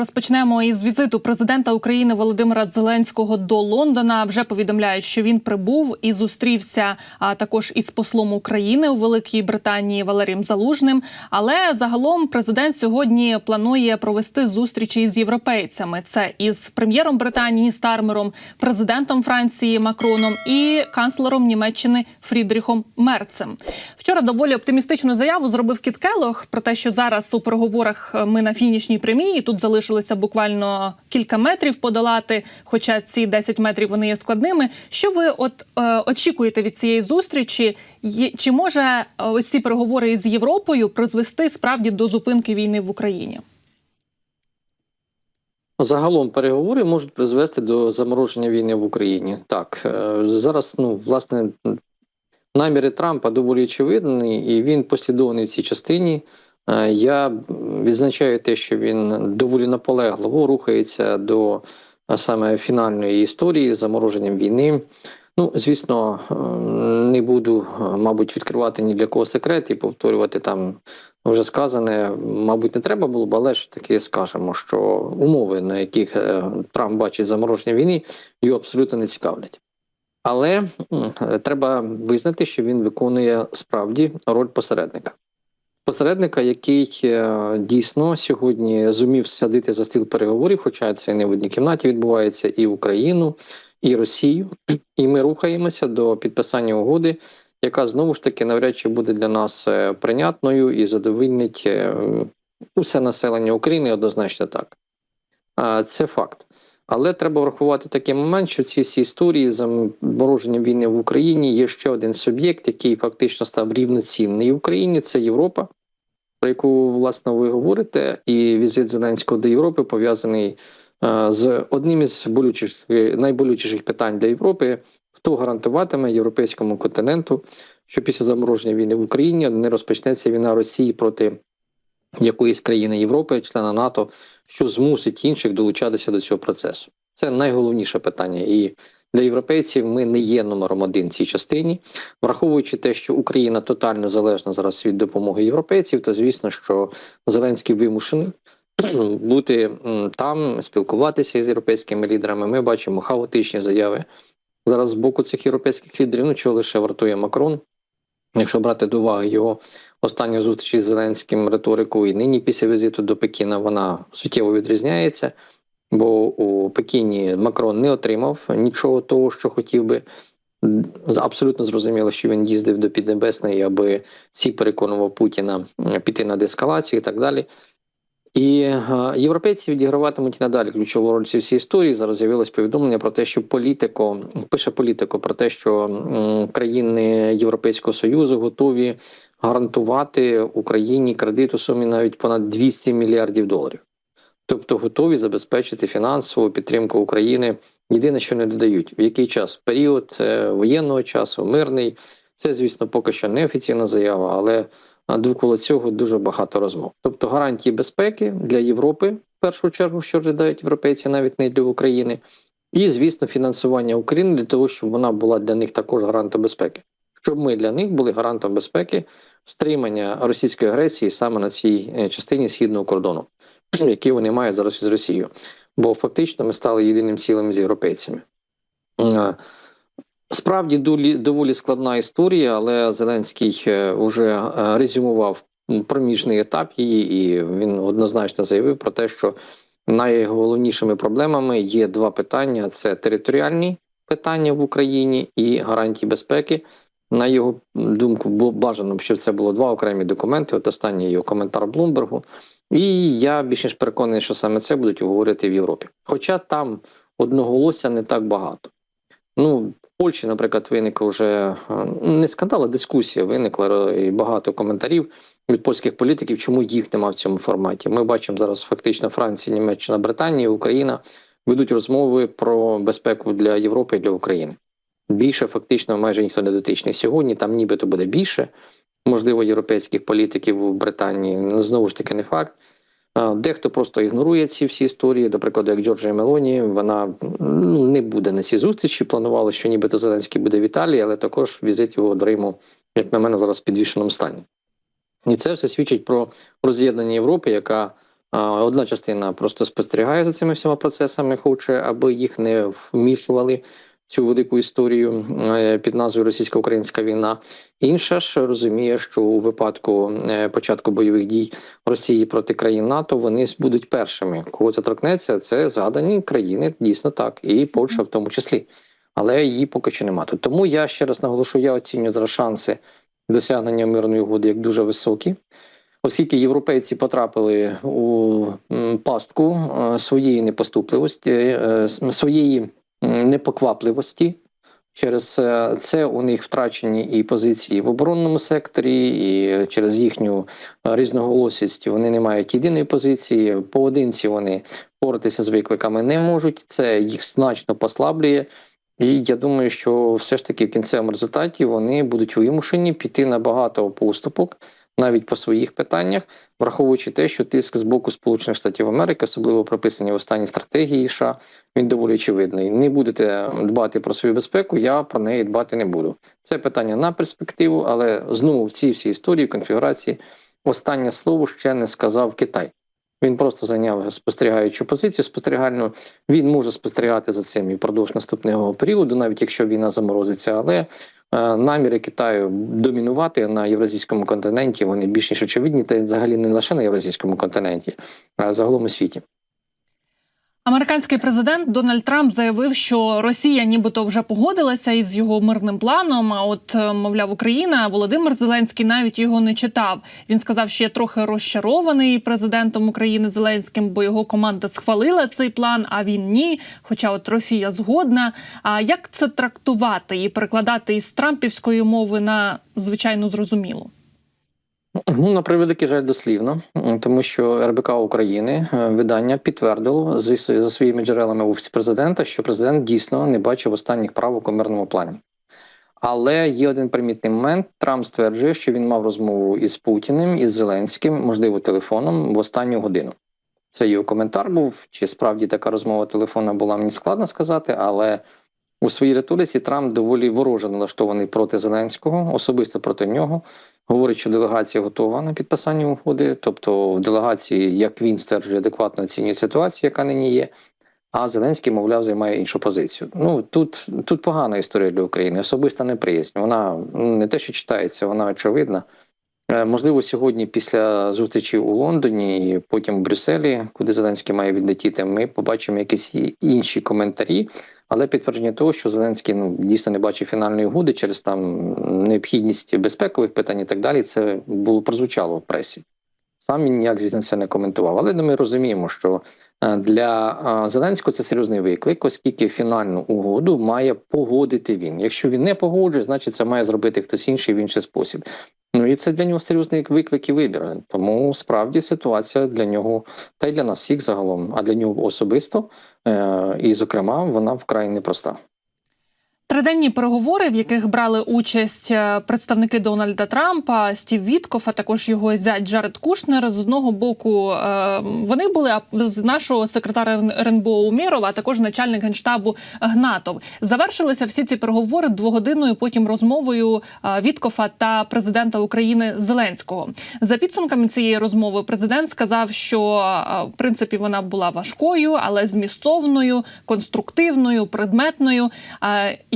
Розпочнемо із візиту президента України Володимира Зеленського до Лондона. Вже повідомляють, що він прибув і зустрівся а також із послом України у Великій Британії Валерієм Залужним. Але загалом президент сьогодні планує провести зустрічі з європейцями. Це із прем'єром Британії Стармером, президентом Франції Макроном і канцлером Німеччини Фрідріхом Мерцем. Вчора доволі оптимістичну заяву зробив Кіт Келлог про те, що зараз у переговорах ми на фінішній прямій. і Тут залишилося буквально кілька метрів подолати. Хоча ці 10 метрів вони є складними. Що ви от е, очікуєте від цієї зустрічі? Чи може е, ось ці переговори із Європою призвести справді до зупинки війни в Україні? Загалом переговори можуть призвести до замороження війни в Україні. Так е, зараз, ну власне, наміри Трампа доволі очевидні, і він послідовний в цій частині. Е, Я відзначаю те, що він доволі наполегливо рухається до е, саме фінальної історії замороженням війни. Ну, звісно, е, не буду, мабуть, відкривати ні для кого секрет і повторювати там вже сказане, мабуть, не треба було б, але ж таки скажемо, що умови, на яких Трамп бачить замороження війни, його абсолютно не цікавлять. Але треба визнати, що він виконує справді роль посередника. Посередника, який е, дійсно сьогодні зумів садити за стіл переговорів, хоча це не в одній кімнаті відбувається і Україну, і Росію. І ми рухаємося до підписання угоди, яка знову ж таки навряд чи буде для нас е, прийнятною і задовольнить е, усе населення України однозначно так. Це факт. Але треба врахувати такий момент, що ці всі історії замороження війни в Україні є ще один суб'єкт, який фактично став рівноцінний в Україні. Це Європа, про яку власне ви говорите, і візит Зеленського до Європи пов'язаний е, з одним із болючих найболючіших питань для Європи. Хто гарантуватиме європейському континенту, що після замороження війни в Україні не розпочнеться війна Росії проти якоїсь країни Європи, члена НАТО, що змусить інших долучатися до цього процесу? Це найголовніше питання. І для європейців ми не є номером один в цій частині, враховуючи те, що Україна тотально залежна зараз від допомоги європейців, то звісно, що Зеленський вимушений бути там, спілкуватися з європейськими лідерами. Ми бачимо хаотичні заяви зараз з боку цих європейських лідерів. Ну чого лише вартує Макрон, якщо брати до уваги його останню зустріч з Зеленським риторику, і нині після візиту до Пекіна вона суттєво відрізняється. Бо у Пекіні Макрон не отримав нічого того, що хотів би. Абсолютно зрозуміло, що він їздив до Піднебесної, аби всі переконував Путіна піти на деескалацію і так далі. І е, європейці відіграватимуть надалі ключову роль цій історії. Зараз з'явилось повідомлення про те, що політико пише політико про те, що м, країни Європейського союзу готові гарантувати Україні кредит у сумі навіть понад 200 мільярдів доларів. Тобто готові забезпечити фінансову підтримку України. Єдине, що не додають, в який час період воєнного часу, мирний. Це, звісно, поки що не офіційна заява, але довкола цього дуже багато розмов. Тобто гарантії безпеки для Європи, в першу чергу, що розглядають європейці, навіть не для України, і, звісно, фінансування України для того, щоб вона була для них також гарантом безпеки, щоб ми для них були гарантом безпеки стримання російської агресії саме на цій е, частині східного кордону, який вони мають зараз із Росією. Бо фактично ми стали єдиним цілим з європейцями. Е, Справді доволі, складна історія, але Зеленський вже резюмував проміжний етап її, і він однозначно заявив про те, що найголовнішими проблемами є два питання: це територіальні питання в Україні і гарантії безпеки. На його думку, бу- бажано щоб це було два окремі документи. От останній його коментар Блумбергу. І я більш ніж переконаний, що саме це будуть говорити в Європі. Хоча там одноголосся не так багато. Ну, в Польщі, наприклад, виникла вже е, не скандал, а дискусія виникла і багато коментарів від польських політиків, чому їх нема в цьому форматі. Ми бачимо зараз фактично Франція, Німеччина, Британія, Україна ведуть розмови про безпеку для Європи і для України. Більше фактично майже ніхто не дотичний. Сьогодні там нібито буде більше, можливо, європейських політиків у Британії. Ну, знову ж таки, не факт. Дехто просто ігнорує ці всі історії. До прикладу, як Джорджія Мелоні, вона ну, не буде на цій зустрічі. Планували, що нібито Зеленський буде в Італії, але також візит його до Риму, як на мене, зараз в підвішеному стані. І це все свідчить про роз'єднання Європи, яка Одна частина просто спостерігає за цими всіма процесами, хоче, аби їх не вмішували в цю велику історію е, під назвою Російсько-Українська війна. Інша ж розуміє, що у випадку е, початку бойових дій Росії проти країн НАТО вони будуть першими. Кого це торкнеться, це згадані країни, дійсно так, і Польща в тому числі. Але її поки що немає. Тому я ще раз наголошую, я оцінюю зараз шанси досягнення мирної угоди як дуже високі. Оскільки європейці потрапили у пастку е, своєї непоступливості, своєї непоквапливості, через е, це у них втрачені і позиції в оборонному секторі, і через їхню е, різноголосість вони не мають єдиної позиції. Поодинці вони боротися з викликами не можуть. Це їх значно послаблює. І я думаю, що все ж таки в кінцевому результаті вони будуть вимушені піти на багато поступок, навіть по своїх питаннях, враховуючи те, що тиск з боку Сполучених Штатів Америки, особливо прописані в останній стратегії США, він доволі очевидний. Не будете дбати про свою безпеку, я про неї дбати не буду. Це питання на перспективу, але знову в цій всій історії конфігурації останнє слово ще не сказав Китай. Він просто зайняв спостерігаючу позицію спостерігальну. Він може спостерігати за цим і впродовж наступного періоду, навіть якщо війна заморозиться. Але е, наміри Китаю домінувати на євразійському континенті вони більш ніж очевидні, та взагалі не лише на євразійському континенті, а загалом у світі. Американський президент Дональд Трамп заявив, що Росія нібито вже погодилася із його мирним планом. А от е, мовляв, Україна Володимир Зеленський навіть його не читав. Він сказав, що є трохи розчарований президентом України Зеленським, бо його команда схвалила цей план, а він ні. Хоча от Росія згодна. А як це трактувати і перекладати із трампівської мови на звичайно зрозумілу? Ну, на превеликий жаль, дослівно, тому що РБК України е, видання підтвердило за своїми джерелами в офісі президента, що президент дійсно не бачив останніх правок у мирному плані. Але є один примітний момент. Трамп стверджує, що він мав розмову із Путіним, із Зеленським, можливо, телефоном в останню годину. Це його коментар був. Чи справді така розмова телефона була, мені складно сказати, але у своїй риториці Трамп доволі вороже налаштований проти Зеленського, особисто проти нього. Говорить, що делегація готова на підписання угоди, тобто в делегації, як він стверджує, адекватно оцінює ситуацію, яка нині є. А Зеленський, мовляв, займає іншу позицію. Ну тут, тут погана історія для України, особиста неприязнь. Вона ну, не те, що читається, вона очевидна. Е, Можливо, сьогодні, після зустрічі у Лондоні і потім в Брюсселі, куди Зеленський має відлетіти, ми побачимо якісь інші коментарі. Але підтвердження того, що Зеленський ну дійсно не бачив фінальної угоди через там необхідність безпекових питань і так далі, це було прозвучало в пресі. Сам він ніяк, звісно, це не коментував. Але ну, ми розуміємо, що е, для е, Зеленського це серйозний виклик, оскільки фінальну угоду має погодити він. Якщо він не погоджує, значить це має зробити хтось інший в інший спосіб. Ну і це для нього серйозний виклик і вибір. Тому справді ситуація для нього та й для нас всіх загалом, а для нього особисто, е, і, зокрема, вона вкрай непроста. Триденні переговори, в яких брали участь е, представники Дональда Трампа, Стів Віткоф, а також його зять Джаред Кушнер. З одного боку е, вони були а з нашого секретаря РНБО Умєрова, а також начальник генштабу Гнатов. Завершилися всі ці переговори двогодинною потім розмовою е, Віткофа та президента України Зеленського. За підсумками цієї розмови, президент сказав, що в принципі вона була важкою, але змістовною, конструктивною, предметною.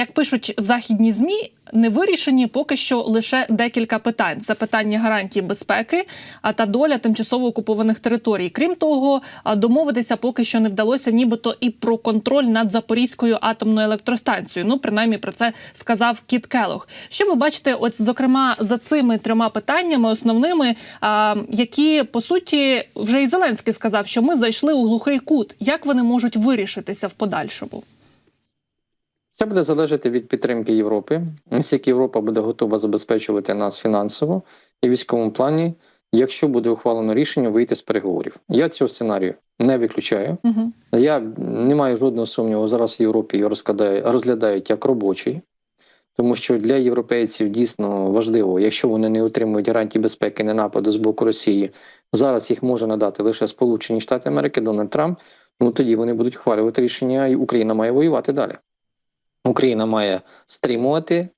Як пишуть західні змі, не вирішені поки що лише декілька питань: це питання гарантії безпеки а та доля тимчасово окупованих територій. Крім того, домовитися поки що не вдалося, нібито і про контроль над Запорізькою атомною електростанцією. Ну, принаймні про це сказав Кіт Келох. Що ви бачите, от зокрема за цими трьома питаннями, основними, які по суті вже і Зеленський сказав, що ми зайшли у глухий кут. Як вони можуть вирішитися в подальшому? Це буде залежати від підтримки Європи. Наскільки Європа буде готова забезпечувати нас фінансово і військовому плані, якщо буде ухвалено рішення вийти з переговорів. Я цього сценарію не виключаю. Угу. Я не маю жодного сумніву. Зараз в Європі його розглядають як робочий, тому що для європейців дійсно важливо, якщо вони не отримують гарантії безпеки, не нападу з боку Росії, зараз їх може надати лише Сполучені Штати Америки, Дональд Трамп. Ну тоді вони будуть ухвалювати рішення, і Україна має воювати далі. Україна має стримувати е,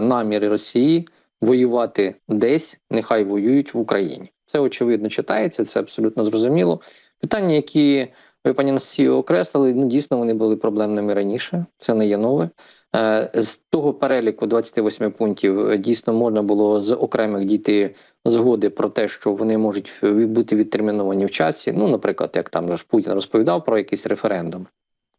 наміри Росії воювати десь, нехай воюють в Україні. Це очевидно читається, це абсолютно зрозуміло. Питання, які ви, пані Насію, окреслили, ну дійсно вони були проблемними раніше. Це не є нове. Е, З того переліку 28 пунктів е, дійсно можна було з окремих дійти згоди про те, що вони можуть бути відтерміновані в часі. Ну, наприклад, як там ж Путін розповідав про якісь референдуми.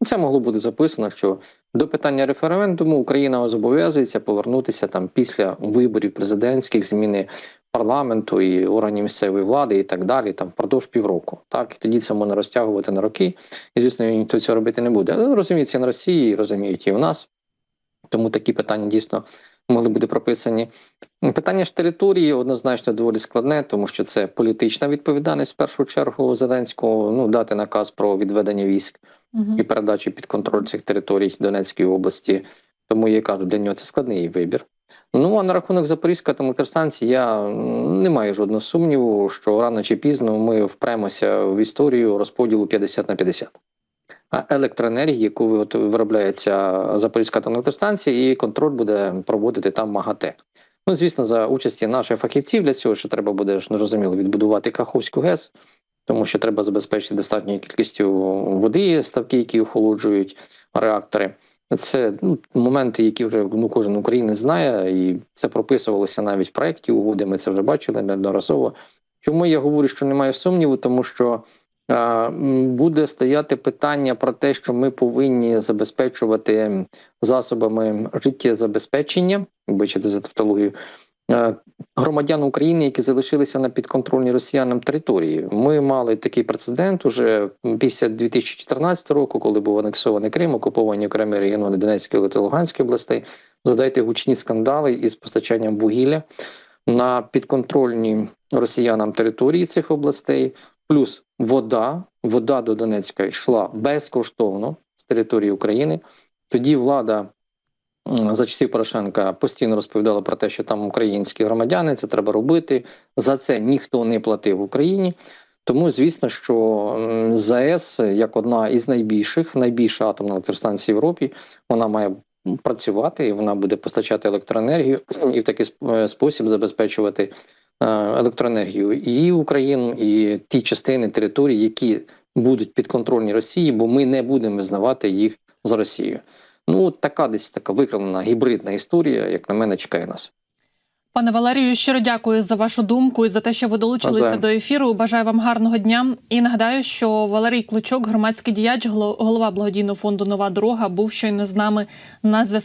Це могло бути записано, що до питання референдуму Україна зобов'язується повернутися там після виборів президентських, зміни парламенту і органів місцевої влади і так далі, там впродовж півроку. Так і тоді це можна розтягувати на роки, і звісно, ніхто цього робити не буде. Але розуміється на Росії, розуміють і в нас. Тому такі питання дійсно могли бути прописані. Питання ж території однозначно доволі складне, тому що це політична відповідальність в першу чергу Зеленського. Ну дати наказ про відведення військ і передачу під контроль цих територій Донецької області. Тому я кажу, для нього це складний вибір. Ну а на рахунок Запорізької та електростанції я не маю жодного сумніву, що рано чи пізно ми впремося в історію розподілу 50 на 50. Електроенергії, яку вигот- виробляється Запорізька та електростанція, і контроль буде проводити там МАГАТЕ. Ну, звісно, за участі наших фахівців для цього, що треба буде ж нерозуміло відбудувати Каховську ГЕС, тому що треба забезпечити достатньою кількістю води, ставки, які охолоджують реактори. Це ну, моменти, які вже ну, кожен українець знає, і це прописувалося навіть в проєкті угоди. Ми це вже бачили неодноразово. Чому я говорю, що немає сумніву? Тому що буде стояти питання про те, що ми повинні забезпечувати засобами життєзабезпечення, вибачте за тавтологію, е, громадян України, які залишилися на підконтрольній росіянам території. Ми мали такий прецедент уже після 2014 року, коли був анексований Крим, окуповані окремі регіони Донецької та Луганської областей. Задайте гучні скандали із постачанням вугілля на підконтрольні росіянам території цих областей, плюс вода. Вода до Донецька йшла безкоштовно з території України. Тоді влада за часів Порошенка постійно розповідала про те, що там українські громадяни, це треба робити. За це ніхто не платив Україні. Тому, звісно, що ЗАЕС, як одна із найбільших, найбільша атомна електростанція в Європі, вона має працювати і вона буде постачати електроенергію і в такий е, спосіб забезпечувати електроенергію і Україну, і ті частини території, які будуть підконтрольні Росії, бо ми не будемо визнавати їх за Росією. Ну, така десь така викривлена гібридна історія, як на мене, чекає нас. Пане Валерію, щиро дякую за вашу думку і за те, що ви долучилися Бажаю. до ефіру. Бажаю вам гарного дня. І нагадаю, що Валерій Клочок, громадський діяч, голова благодійного фонду Нова дорога, був щойно з нами на зв'язку.